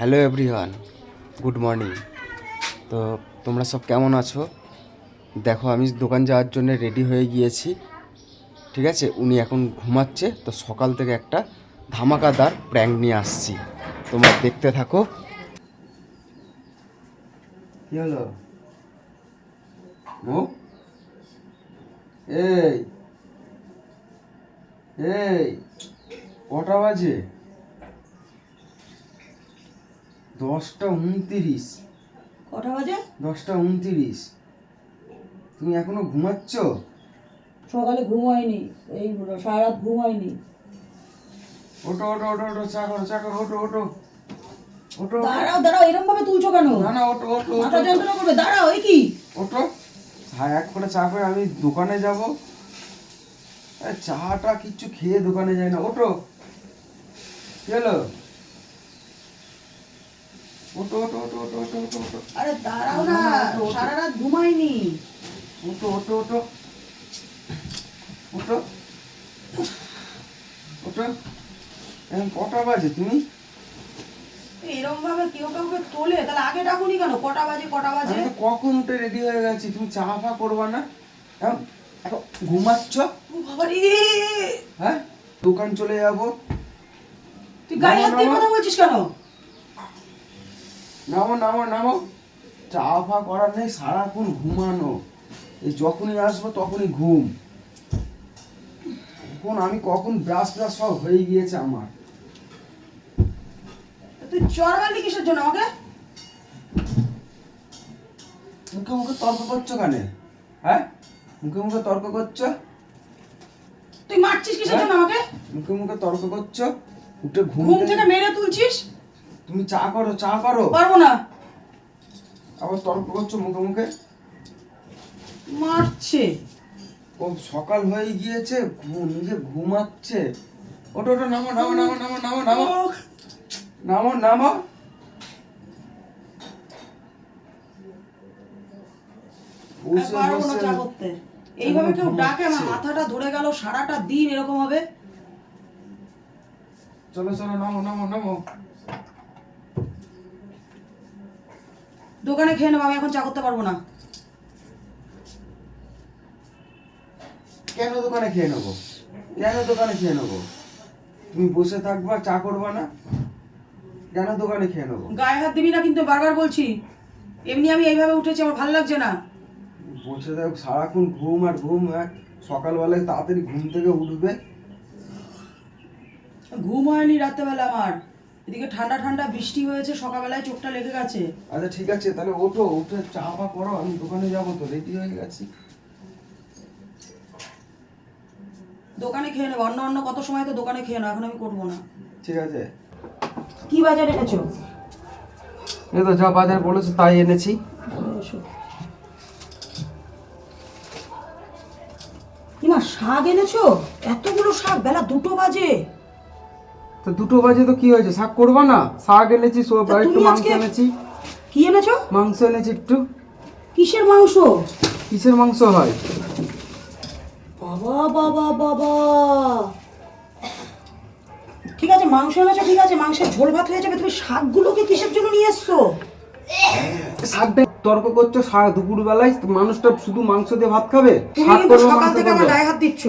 Hello everyone good morning তো তোমরা সব কেমন আছো? দেখো, আমি দোকান যাওয়ার জন্য রেডি হয়ে গিয়েছি। ঠিক আছে? উনি এখন ঘুমাচ্ছে। তো সকাল থেকে একটা ধামাকাদার প্র্যাঙ্ক নিয়ে আসছি। তোমরা দেখতে থাকো। কি হলো? এই এই, কটা বাজে? দশটা উনতিরিশ। কটা বাজে? দশটা উনতিরিশ। তুমি এখনও ঘুমাচ্ছ? সকালে ঘুম হয়নি। এই সারা রাত ঘুম হয়নি। ওটো ওটো ওটো ওটো চা করো চা করো ওটো ওটো ওটো দাঁড়াও দাঁড়াও এরকম ভাবে তুলছো কেন? না না ওটো ওটো মাথা যন্ত্রণা করবে। দাঁড়াও এই কি? ওটো হ্যাঁ এক করে চা করে আমি দোকানে যাব। চাটা কিচ্ছু খেয়ে দোকানে যাই না। ওটো কি হলো? ওটো ওটো ওটো ওটো ওটো ওটো ওটো। আরে দাঁড়াও না সারা রাত ঘুমাইনি ওটো ওটো ওটো। ওটো। ওটো। এখন কটা বাজে তুমি? এরকম ভাবে কেউ কাউকে তোলে? তাহলে আগে ডাকুনি কেন? কটা বাজে কটা বাজে? কখন উঠে রেডি হয়ে গেছি তুমি চা ফা করবা না? এখন এখন ঘুমাচ্ছ? হ্যাঁ? দোকান চলে যাব। তুই গায়ে হাত দিয়ে কথা বলছিস কেন? নামো নামো নামো। চা ফা করার নেই সারাক্ষণ ঘুমানো। এই যখনই আসব তখনই ঘুম। এখন আমি কখন ব্রাশ ব্রাশ সব হয়ে গিয়েছে আমার। তুই মারলি কিসের জন্য আমাকে? মুখে মুখে তর্ক করছ কেন? হ্যাঁ? মুখে মুখে তর্ক করছ? তুই মারছিস কিসের জন্য আমাকে? মুখে মুখে তর্ক করছ? উঠে ঘুম থেকে মেরে তুলছিস? তুমি চা করো চা পারো? পারব না। আবার তর্ক করছ মুখে মুখে? মারছে। ও সকাল হয়ে গিয়েছে ঘু- নিজে ঘুমাচ্ছে। ওটা ওটো নামো নামো নামো নামো নামো নামো। নামো নামো। পারব না চা করতে। এইভাবে কেউ ডাকে আমার মাথাটা ধরে গেল সারাটা দিন এরকম হবে। চলো চলো নামো নামো নামো। দোকানে খেয়ে নেব আমি এখন চা করতে পারব না। কেন দোকানে খেয়ে নেব? কেন দোকানে খেয়ে নেব? তুমি বসে থাকবা চা করবা না? কেন দোকানে খেয়ে নেব? গায়ে হাত দিবি না কিন্তু বারবার বলছি। এমনি আমি এইভাবে উঠেছি আমার ভালো লাগছে না। বসে থাক সারাক্ষণ ঘুম আর ঘুম আর সকালবেলায় তাড়াতাড়ি ঘুম থেকে উঠবে। ঘুম হয়নি রাত্রেবেলা আমার। এদিকে ঠান্ডা ঠান্ডা বৃষ্টি হয়েছে সকালবেলায় চোখটা লেগে গেছে। আচ্ছা ঠিক আছে তাহলে ওঠো উঠে চা ফা করো আমি দোকানে যাব তো রেডি হয়ে গেছি। দোকানে খেয়ে নেব অন্য অন্য কত সময় তো দোকানে খেয়ে নেব এখন আমি করব না। ঠিক আছে। কি বাজার এনেছো? এই তো যা বাজার বলেছ তাই এনেছি। ইমা শাক এনেছো? এতগুলো শাক বেলা দুটো বাজে। তো দুটো বাজে তো কি হয়েছে? শাক করবা না? শাক এনেছি সব আর একটু মাংস এনেছি। কি এনেছো? মাংস এনেছি একটু। কিসের মাংস? কিসের মাংস হয়? বাবা বাবা বাবা। ঠিক আছে মাংস এনেছো ঠিক আছে মাংসের ঝোল ভাত হয়ে যাবে। তুমি শাকগুলোকে কিসের জন্য নিয়ে এসছো? শাকটা তর্ক করছ শাক দুপুর বেলায় মানুষটা শুধু মাংস দিয়ে ভাত খাবে? শাক করবে মাংস হাত দিচ্ছ।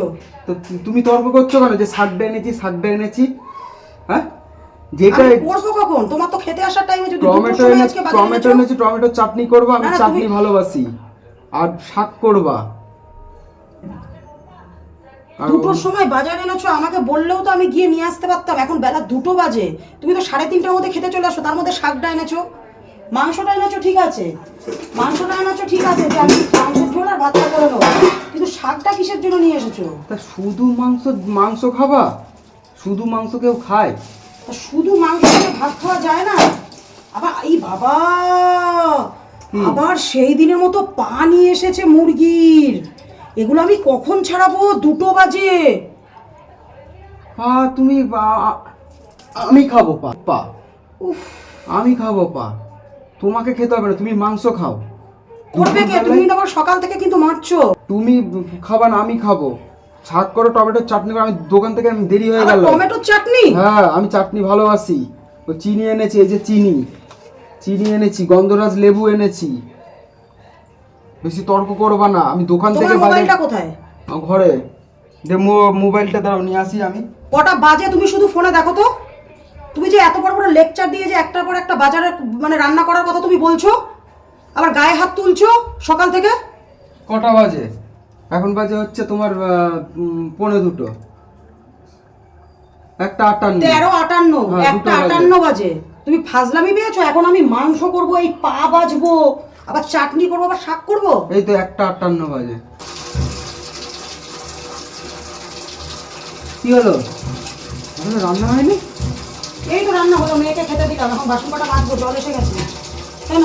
তো তুমি তর্ক করছ কেন যে শাকটা এনেছি শাকটা এনেছি? হ্যাঁ? যেটা করব কখন? তোমার তো খেতে আসার টাইমে যদি টমেটো এনেছি টমেটো এনেছি? টমেটো চাটনি করব আমি না, না, চাটনি ভালোবাসি। আর শাক করবা। দুটোর সময় বাজার এনেছো আমাকে বললেও তো আমি গিয়ে নিয়ে আসতে পারতাম। এখন বেলা দুটো বাজে। তুমি তো সাড়ে তিনটার মধ্যে খেতে চলে আসো তার মধ্যে শাকটা এনেছো। মাংসটা এনেছো ঠিক আছে। মাংসটা এনেছো ঠিক আছে যে আমি মাংসের ঝোল আর ভাতটা করে নেব। কিন্তু শাকটা কিসের জন্য নিয়ে এসেছ? তা শুধু মাংস মাংস খাবা? শুধু মাংস কেউ খায়? তা শুধু মাংস দিয়ে ভাত খাওয়া যায় না। আবার এই বাবা আবার সেই দিনের মতো পা নিয়ে এসেছে মুরগির। এগুলো আমি কখন ছাড়াবো? দুটো বাজে। পা তুমি আমি খাব পা পা। উফ। আমি খাব পা। তোমাকে খেতে হবে না তুমি মাংস খাও। করবে কে? তুমি আবার সকাল থেকে কিন্তু মারছো। তুমি খাবা না আমি খাব। শাক করো টমেটোর চাটনি করো আমি দোকান থেকে আমি দেরি হয়ে গেল। টমেটোর চাটনি? হ্যাঁ আমি চাটনি ভালোবাসি। ও চিনি এনেছি এই যে চিনি। চিনি এনেছি গন্ধরাজ লেবু এনেছি। বেশি তর্ক করবা না আমি দোকান থেকে মোবাইলটা কোথায়? ঘরে। দে মো- মোবাইলটা দাঁড়াও নিয়ে আসি আমি। কটা বাজে তুমি শুধু ফোনে দেখো তো। তুমি যে এত বড় বড় লেকচার দিয়ে যে একটার পর একটা বাজারে মানে রান্না করার কথা তুমি বলছো আবার গায়ে হাত তুলছো সকাল থেকে? কটা বাজে? এখন বাজে হচ্ছে তোমার আহ, উম, পৌনে দুটো। একটা আটান্ন। তেরো আটান্ন হ্যাঁ, একটা আটান্ন বাজে। তুমি ফাজলামি পেয়েছ? এখন আমি মাংস করব এই পা বাজবো আবার চাটনি করব আবার শাক করব? এই তো একটা আটান্ন বাজে। কি হলো? রান্না হয়নি? এই তো রান্না হলো মেয়েকে খেতে দিলাম এখন বাসন কটা মাজবো জল এসে গেছে। কেন?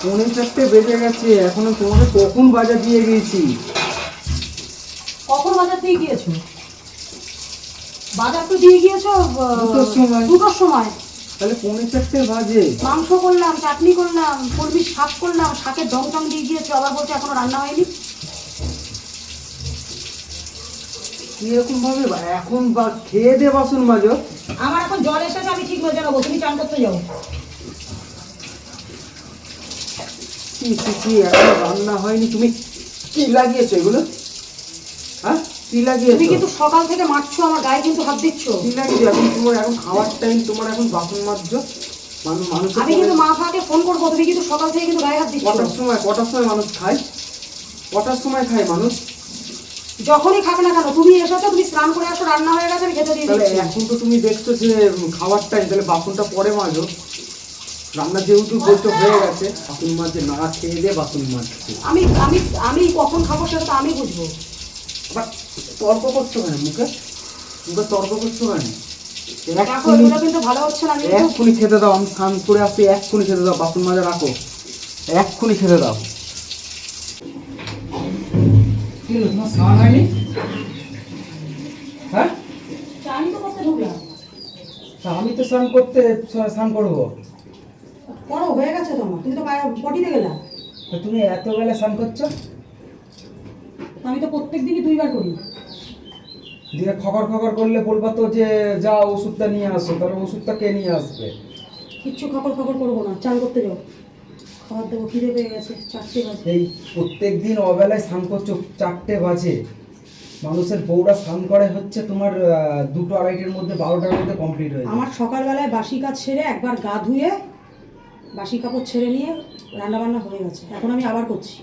পৌনে চারটে বেজে গেছে এখনও তোমাকে কখন বাজার দিয়ে গিয়েছি? কখন বাজার দিয়ে গিয়েছো? বাজার তো দিয়ে গিয়েছো দুটোর সময়। দুটোর সময়। তাহলে পৌনে চারটে বাজে। মাংস করলাম চাটনি করলাম কলমির শাক করলাম শাকের দম টম দিয়ে গিয়েছো আবার বলছো এখনও রান্না হয়নি। এরকম ভাবে এখন বা খেয়ে দে বাসন মাজো। আমার এখন জল এসেছে আমি ঠিক হয়ে যাব তুমি চান করতে যাও কি কি কি এখনও রান্না হয়নি তুমি কি লাগিয়েছো এগুলো? তুমি কিন্তু সকাল থেকে মারছো আমার গায়ে কিন্তু হাত দিচ্ছ। কি লাগিয়েছো? এখন তোমার এখন খাওয়ার টাইম তোমার এখন বাসন মাজছো। মানুষ আমি কিন্তু মা ফাকে ফোন করব তুমি কিন্তু সকাল থেকে কিন্তু গায়ে হাত দিচ্ছ। কটার সময় কটার সময় মানুষ খায়? কটার সময় খায় মানুষ? যখনই খাবে না কেন তুমি এসেছ তুমি স্নান করে আসো রান্না হয়ে গেছে আমি খেতে দিয়ে দিচ্ছি। এখন তো তুমি দেখছ যে খাওয়ার টাইম তাহলে বাসনটা পরে মাজো। রান্না যেহেতু বলছো হয়ে গেছে। বাসন মাজছে না খেয়ে দিয়ে বাসন মাজছে। আমি আমি আমি কখন খাব সেটা তো আমি বুঝব। তর্ক করছ কেন মুখে মুখে তর্ক ভালো হচ্ছে না আমি এক্ষুনি খেতে দাও আমি স্নান করে আসি এক্ষুনি খেতে দাও বাসন মাজা রাখো। এক্ষুনি খেতে দাও। তোমার স্নান হয়নি? হ্যাঁ? আমি তো করতে স্নান করতে স্নান করব। করো হয়ে গেছে তোমার। তুমি তো পায়ে পটিতে গেলা। তো তুমি এত বেলা স্নান করছ? আমি তো প্রত্যেক দিনই দুইবার করি। দিয়ে খবর খবর করলে বলবা তো যে যা ওষুধটা নিয়ে আসো তাহলে ওষুধটা কে নিয়ে আসবে? কিচ্ছু খবর খবর করব না চান করতে যাও। খাবার দেবো খিদে পেয়ে গেছে চারটে বাজে। এই প্রত্যেক দিন অবেলায় স্নান করছ চারটে বাজে। মানুষের বউরা স্নান করে হচ্ছে তোমার দুটো আড়াইটের মধ্যে বারোটার মধ্যে কমপ্লিট হয়ে আমার সকালবেলায় বাসি কাজ সেরে একবার গা ধুয়ে বাসি কাপড় ছেড়ে নিয়ে রান্না বান্না হয়ে গেছে। এখন আমি আবার করছি।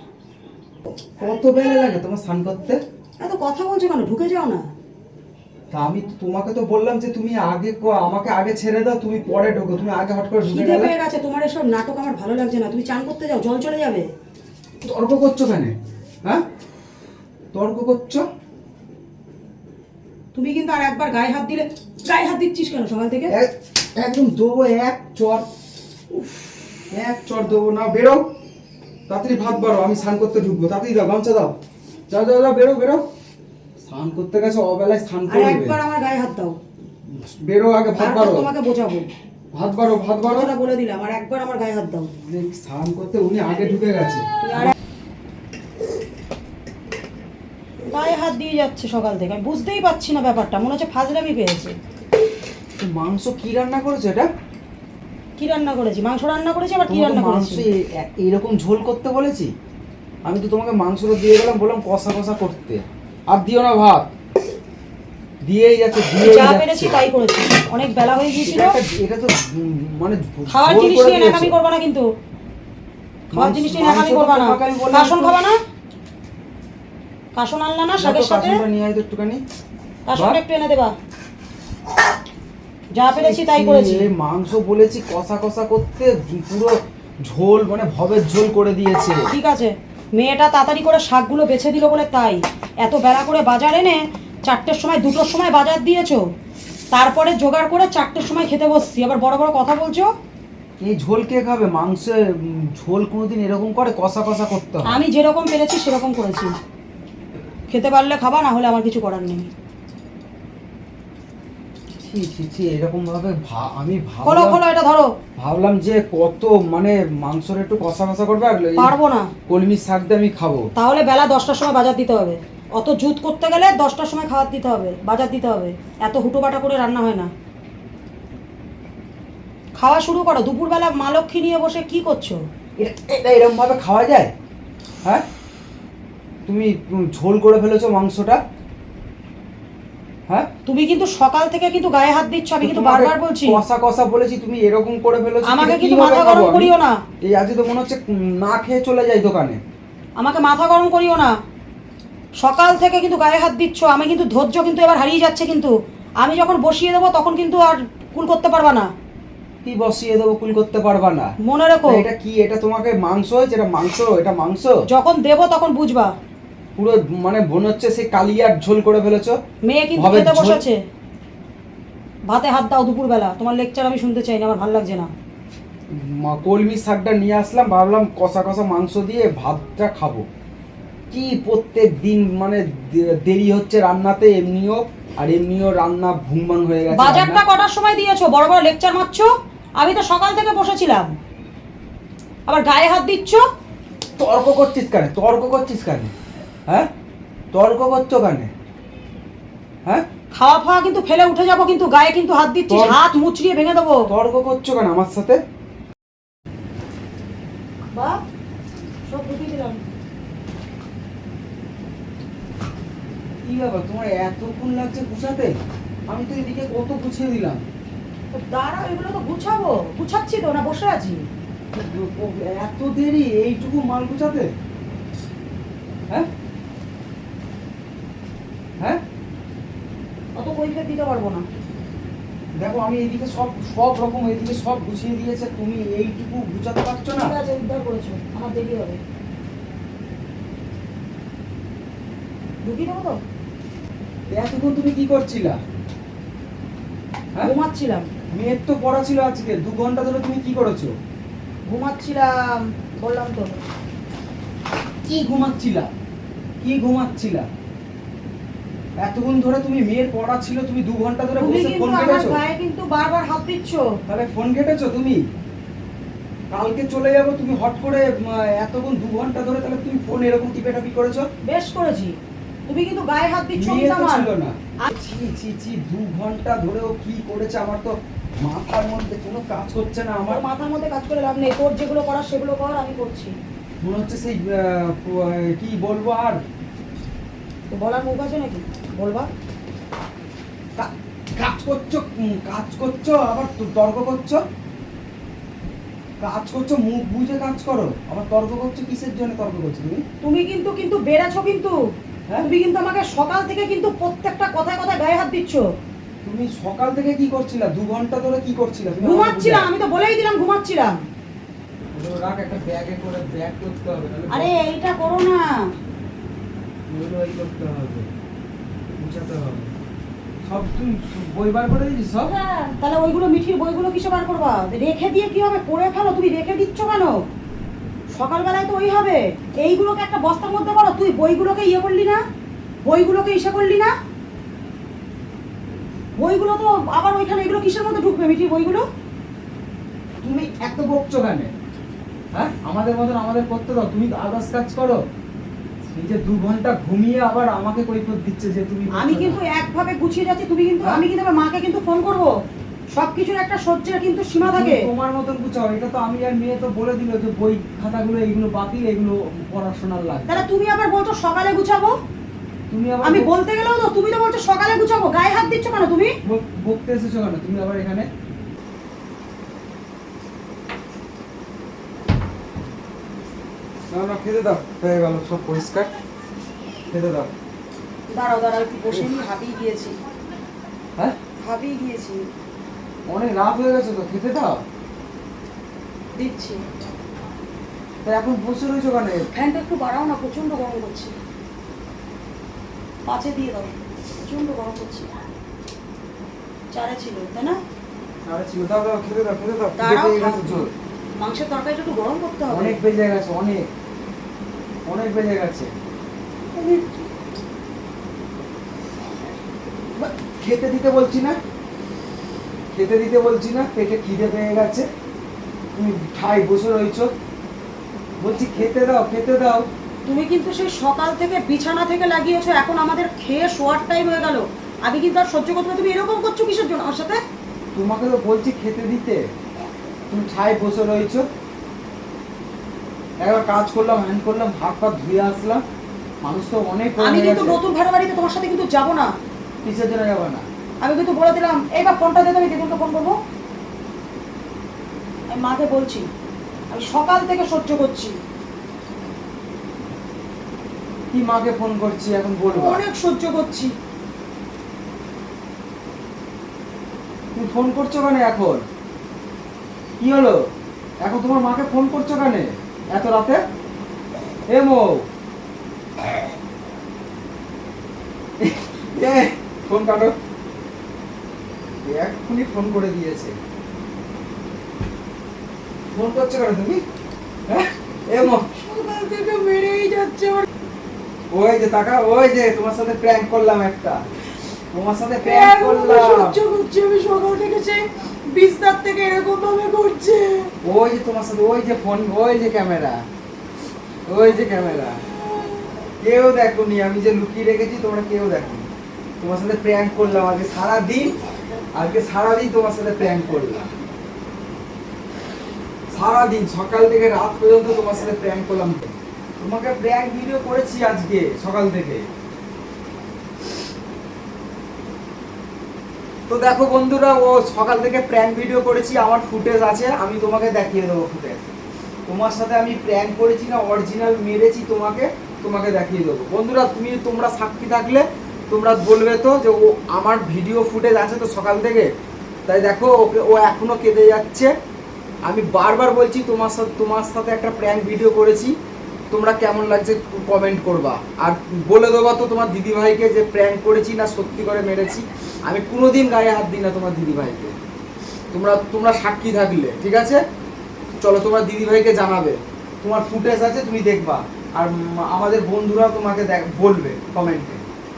কত বেলা লাগে তোমার স্নান করতে? এত কথা বলছো কেন? ঢুকে যাও না। তা আমি তো- তোমাকে তো বললাম যে তুমি আগে ক- আমাকে আগে ছেড়ে দাও তুমি পরে ঢোকো। তুমি আগে হট করে ঢুকে খিদে গেলে। পেয়ে গেছে তোমার এসব নাটক আমার ভালো লাগছে না। তুমি চান করতে যাও জল চলে যাবে। তর্ক করছ কেন? হ্যাঁ? তর্ক করছ? তুমি কিন্তু আর একবার গায়ে হাত দিলে গায়ে হাত দিচ্ছিস কেন সকাল থেকে? এক- একদম দেবো এক চর উফ, এক চর দেবো। না বেরো। তাড়াতাড়ি ভাত বাড়ো আমি স্নান করতে ঢুকবো। তাড়াতাড়ি দাও গামছা দাও। যাও যাও যাও বেরো বেরো। স্নান করতে গেছে অবেলায় স্নান আর করবে। একবার আমার গায়ে হাত দাও। বেরো আগে ভাত বাড়ো। তোমাকে বোঝাবো। ভাত বাড়ো ভাত বাড়ো। কথাটা বলে দিলাম আর একবার আমার গায়ে হাত দাও। স্নান করতে উনি আগে ঢুকে গেছে। গায়ে হাত দিয়ে যাচ্ছে সকাল থেকে আমি বুঝতেই পারছি না ব্যাপারটা মনে হচ্ছে ফাজলামি পেয়েছে। মাংস কি রান্না করেছে এটা? কি রান্না করেছি? মাংস রান্না করেছি আবার কি রান্না মাংস করেছি? এইরকম ঝোল করতে বলেছি? আমি তো তোমাকে মাংসটা দিয়ে গেলাম বললাম কষা কষা করতে। আর দিও না ভাত। দিয়েই যাচ্ছে দিয়েই যা পেরেছি তাই করেছি। অনেক বেলা হয়ে গিয়েছিল। এটা তো মানে খাওয়ার জিনিস নিয়ে নাকামি করবা না কিন্তু। খাওয়ার জিনিস নিয়ে নাকামি মাংস করবা না। তো- খাবা না? কাসন আনলা না শাকের সাথে? নিয়ে আয় তো একটুখানি। কাসনটা একটু এনে দেবা। যা পেরেছি তাই করেছি। মাংস বলেছি কষা কষা করতে পুরো ঝোল মানে ভবের ঝোল করে দিয়েছে। ঠিক আছে মেয়েটা তাড়াতাড়ি করে শাকগুলো বেছে দিল বলে তাই। এত বেলা করে বাজার এনে চারটের সময় দুটোর সময় বাজার দিয়েছ। তারপরে জোগাড় করে চারটের সময় খেতে বসছি। আবার বড় বড় কথা বলছো? এই ঝোল কে খাবে? মাংসের ঝোল কোনোদিন এরকম করে কষা কষা করতে আমি যেরকম পেরেছি সেরকম করেছি। খেতে পারলে খাবা না হলে আমার কিছু করার নেই। ছি ছি ছি এরকম ভাবে আমি খোলো খোলো এটা ধরো। ভাবলাম যে কত মানে মাংসর একটু কষা কষা করবে আর পারব না। কলমির শাক দিয়ে আমি খাব। তাহলে বেলা দশটার সময় বাজার দিতে হবে। অত জুত করতে গেলে দশটার সময় খাবার দিতে হবে বাজার দিতে হবে। এত হুটোবাটা করে রান্না হয় না। খাওয়া শুরু করো দুপুরবেলা মা লক্ষ্মী নিয়ে বসে কি করছ? এটা এরকম ভাবে খাওয়া যায়? হ্যাঁ? তুমি ঝোল করে ফেলেছো মাংসটা? হ্যাঁ? তুমি কিন্তু সকাল থেকে কিন্তু গায়ে হাত দিচ্ছ আমি কিন্তু বারবার বলছি। কষা কষা বলেছি তুমি এরকম করে ফেলেছো আমাকে কিন্তু মাথা গরম করিও না। এই আজকে তো মনে হচ্ছে না খেয়ে চলে যাই দোকানে। আমাকে মাথা গরম করিও না। সকাল থেকে কিন্তু গায়ে হাত দিচ্ছ আমি কিন্তু ধৈর্য কিন্তু এবার হারিয়ে যাচ্ছে কিন্তু। আমি যখন বসিয়ে দেবো তখন কিন্তু আর কুল করতে পারবা না। কি বসিয়ে দেবো কুল করতে পারবা না? মনে রেখো। এটা কি এটা তোমাকে মাংস? হয়েছে এটা মাংস এটা মাংস? যখন দেবো তখন বুঝবা। পুরো মানে মনে হচ্ছে সেই কালিয়ার ঝোল করে ফেলেছো। মেয়ে কিন্তু খেতে বসেছে। ভাতে হাত দাও দুপুরবেলা তোমার লেকচার আমি শুনতে চাই না আমার ভালো লাগছে না। কলমি শাকটা নিয়ে আসলাম ভাবলাম কষা কষা মাংস দিয়ে ভাতটা খাব। কি প্রত্যেক দিন মানে দেরি হচ্ছে রান্নাতে এমনিও আর এমনিও রান্না ভুমভাং হয়ে গেছে বাজারটা কটার সময় দিয়েছ? বড় বড় লেকচার মারছো? আমি তো সকাল থেকে বসেছিলাম। আবার গায়ে হাত দিচ্ছ? তর্ক করছিস কেন? তর্ক করছিস কেন? হ্যাঁ? তর্ক করছ কেন? হ্যাঁ? খাওয়া ফাওয়া কিন্তু ফেলে উঠে যাব কিন্তু গায়ে কিন্তু হাত দিচ্ছিস হাত মুচড়িয়ে ভেঙে দেবো। তর্ক করছ কেন আমার সাথে? বা সব ঢুকিয়ে দিলাম। কি ব্যাপার তোমার এতক্ষণ লাগছে গুছাতে? আমি তো এদিকে কত গুছিয়ে দিলাম। তো দাঁড়াও এগুলো তো গুছাবো। গুছাচ্ছি তো না বসে আছি। এত দেরি এইটুকু মাল গুছাতে? হ্যাঁ অত কৈফিয়ত দিতে পারব না। দেখো আমি এইদিকে সব সব রকম এইদিকে সব গুছিয়ে দিয়েছে তুমি এইটুকু গুছাতে পারছ না? ঠিক আছে উদ্ধার করেছ আমার দেরি হবে। ঢুকিয়ে দেবো তো? এতক্ষণ তুমি কি করছিলা? হ্যাঁ? ঘুমাচ্ছিলাম। মেয়ের তো পড়া ছিল আজকে দু ঘণ্টা ধরে তুমি কি করেছ? ঘুমাচ্ছিলাম বললাম তো। কি ঘুমাচ্ছিলা? কি ঘুমাচ্ছিলা? এতক্ষণ ধরে তুমি মেয়ের পড়া ছিল তুমি দু ঘণ্টা ধরে বসে কিন্তু ফোন কেটেছো? গায়ে কিন্তু বারবার হাত দিচ্ছ। তাহলে ফোন কেটেছো তুমি? কালকে চলে যাব তুমি হট করে এতক্ষণ দু ঘণ্টা ধরে তাহলে তুমি ফোন এরকম টিপে টাপি করেছ? বেশ করেছি। তুমি কিন্তু গায়ে হাত দিচ্ছ মেয়ে তো ছিল না। ছি ছি ছি দু ঘণ্টা ধরেও কি করেছে আমার তো মাথার মধ্যে কোনো কাজ করছে না আমার। মাথার মধ্যে কাজ করে লাভ নেই। তোর যেগুলো করার সেগুলো কর আমি করছি। মনে হচ্ছে সেই কি বলব আর? তো বলার মুখ আছে নাকি? বলবা? কাজ করছ কাজ করছ আবার তর্ক করছ? কাজ করছ মুখ বুঝে কাজ করো আবার তর্ক করছ কিসের জন্য তর্ক করছ তুমি? তুমি কিন্তু কিন্তু বেড়েছো কিন্তু। হ্যাঁ? তুমি কিন্তু আমাকে সকাল থেকে কিন্তু প্রত্যেকটা কথায় কথায় গায়ে হাত দিচ্ছ। তুমি সকাল থেকে কি করছিলা? দু ঘণ্টা ধরে কি করছিলা? ঘুমাচ্ছিলাম আমি তো বলেই দিলাম ঘুমাচ্ছিলাম। রাখ একটা ব্যাগে করে ব্যাগ করতে হবে আরে এইটা করো না। করতে হবে। হবে। সব তুমি বই বার করে দিয়েছিস সব? হ্যাঁ, তাহলে ওইগুলো মিঠির বইগুলো কিসে বার করবা? রেখে দিয়ে কি হবে? করে ফেলো তুমি রেখে দিচ্ছ কেন? সকালবেলায় তো ওই হবে। এইগুলোকে একটা বস্তার মধ্যে করো তুই বইগুলোকে ইয়ে করলি না? বইগুলোকে ইসে করলি না? বইগুলো তো আবার ওইখানে এগুলো কিসের মধ্যে ঢুকবে মিঠির বইগুলো? তুমি এত বকছো কেন? হ্যাঁ? আমাদের মতন আমাদের করতে দাও। তুমি আদার্স কাজ করো। এই যে দু ঘণ্টা ঘুমিয়ে আবার আমাকে কৈফত দিচ্ছে যে তুমি আমি কিন্তু একভাবে গুছিয়ে যাচ্ছি তুমি কিন্তু? আমি কিন্তু আমার মাকে কিন্তু ফোন করব। সবকিছুর একটা সহ্যের কিন্তু সীমা থাকে। তোমার মতন গুছাও এটা তো আমি আর মেয়ে তো বলে দিল যে বই খাতাগুলো এইগুলো বাতিল এগুলো পড়াশোনার লাগে তাহলে তুমি আবার বলছো সকালে গুছাবো? তুমি আবার আমি বলতে গেলেও তো তুমি তো বলছো সকালে গুছাবো গায়ে হাত দিচ্ছ কেন তুমি? বকতে এসেছ কেন? তুমি আবার এখানে না না খেতে দাও হয়ে গেল সব পরিষ্কার। খেতে দাও। দাঁড়াও দাঁড়াও একটু বসে নিয়ে হাবিয়ে গিয়েছি হ্যাঁ? হাবিয়ে গিয়েছি অনেক রাত হয়ে গেছে তো খেতে দাও। দিচ্ছি। তা এখন বসে রয়েছো কেন? ফ্যানটা একটু বাড়াও না প্রচণ্ড গরম করছে। পাঁচে দিয়ে দাও প্রচণ্ড গরম করছে। চারে ছিল তাই না? ছিল দাও দাও খেতে দাও খেতে দাও। দাঁড়াও মাংসের তরকারিটা একটু গরম করতে হবে। অনেক বেজে গেছে অনেক। অনেক বেজে গেছে। খেতে দিতে বলছি না। খেতে দিতে বলছি না পেটে খিদে পেয়ে গেছে। তুমি ঠাই বসে রয়েছো। বলছি খেতে দাও খেতে দাও। তুমি কিন্তু সেই সকাল থেকে বিছানা থেকে লাগিয়েছো এখন আমাদের খেয়ে শোয়ার টাইম হয়ে গেল। আমি কিন্তু আর সহ্য করতে তুমি এরকম করছ কিসের জন্য আমার সাথে? তোমাকে তো বলছি খেতে দিতে। তুমি ছাই বসে রয়েছো। একবার কাজ করলাম হ্যান্ড করলাম হাত পা ধুয়ে আসলাম। মানুষ তো অনেক আমি কিন্তু নতুন ভাড়া বাড়িতে তোমার সাথে কিন্তু যাব না। কিসের জন্য যাবে না? আমি কিন্তু বলে দিলাম এইবার ফোনটা দিয়ে আমি দিদুনকে ফোন করব। আমি মাকে বলছি আমি সকাল থেকে সহ্য করছি। কি মাকে ফোন করছি এখন বলব? অনেক সহ্য করছি। তুমি ফোন করছ কেন এখন? কি হলো? এখন তোমার মাকে ফোন করছ কেন? এত রাতে? এ মো। এ, ফোন কাটো। এক্ষুনি ফোন করে দিয়েছে। ফোন করছ কেন তুমি? হ্যাঁ বেড়েই যাচ্ছে ওই যে টাকা ওই যে তোমার সাথে প্র্যাঙ্ক করলাম একটা। তোমার সাথে প্র্যাঙ্ক করলাম। সহ্য করছি আমি সকাল থেকে সেই বিস্তার থেকে এরকম ভাবে করছে ওই যে তোমার সাথে, ওই যে ফোন ওই যে ক্যামেরা ওই যে ক্যামেরা কেউ দেখোনি, আমি যে লুকিয়ে রেখেছি, তোমরা কেউ দেখোনি। তোমার সাথে প্র্যাঙ্ক করলাম আজকে সারা দিন আজকে সারা দিন তোমার সাথে প্র্যাঙ্ক করলাম। সারা দিন সকাল থেকে রাত পর্যন্ত তোমার সাথে প্র্যাঙ্ক করলাম। তোমাকে প্র্যাঙ্ক ভিডিও করেছি আজকে, সকাল থেকে। তো দেখো বন্ধুরা, ও সকাল থেকে প্র্যাঙ্ক ভিডিও করেছি, আমার ফুটেজ আছে, আমি তোমাকে দেখিয়ে দেবো ফুটেজ তোমার সাথে আমি প্র্যাঙ্ক করেছি না অরিজিনাল মেরেছি তোমাকে তোমাকে দেখিয়ে দেবো। বন্ধুরা, তুমি, তোমরা সাক্ষী থাকলে, তোমরা বলবে তো যে ও আমার ভিডিও ফুটেজ আছে তো সকাল থেকে। তাই দেখো, ওকে, ও এখনও কেঁদে যাচ্ছে। আমি বারবার বলছি, তোমার সাথে তোমার সাথে একটা প্র্যাঙ্ক ভিডিও করেছি। তোমরা কেমন লাগছে কমেন্ট করবা। আর বলে দেবো তো তোমার দিদিভাইকে যে প্র্যাঙ্ক করেছি না সত্যি করে মেরেছি। আমি কোনোদিন গায়ে হাত দিই না তোমার দিদিভাইকে। তোমরা তোমরা সাক্ষী থাকলে, ঠিক আছে? চলো, তোমার দিদিভাইকে জানাবে। তোমার ফুটেজ আছে, তুমি দেখবা। আর আমাদের বন্ধুরা তোমাকে দেখ, বলবে কমেন্টে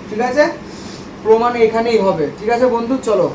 ঠিক আছে? প্রমাণ এখানেই হবে। ঠিক আছে বন্ধু? চলো।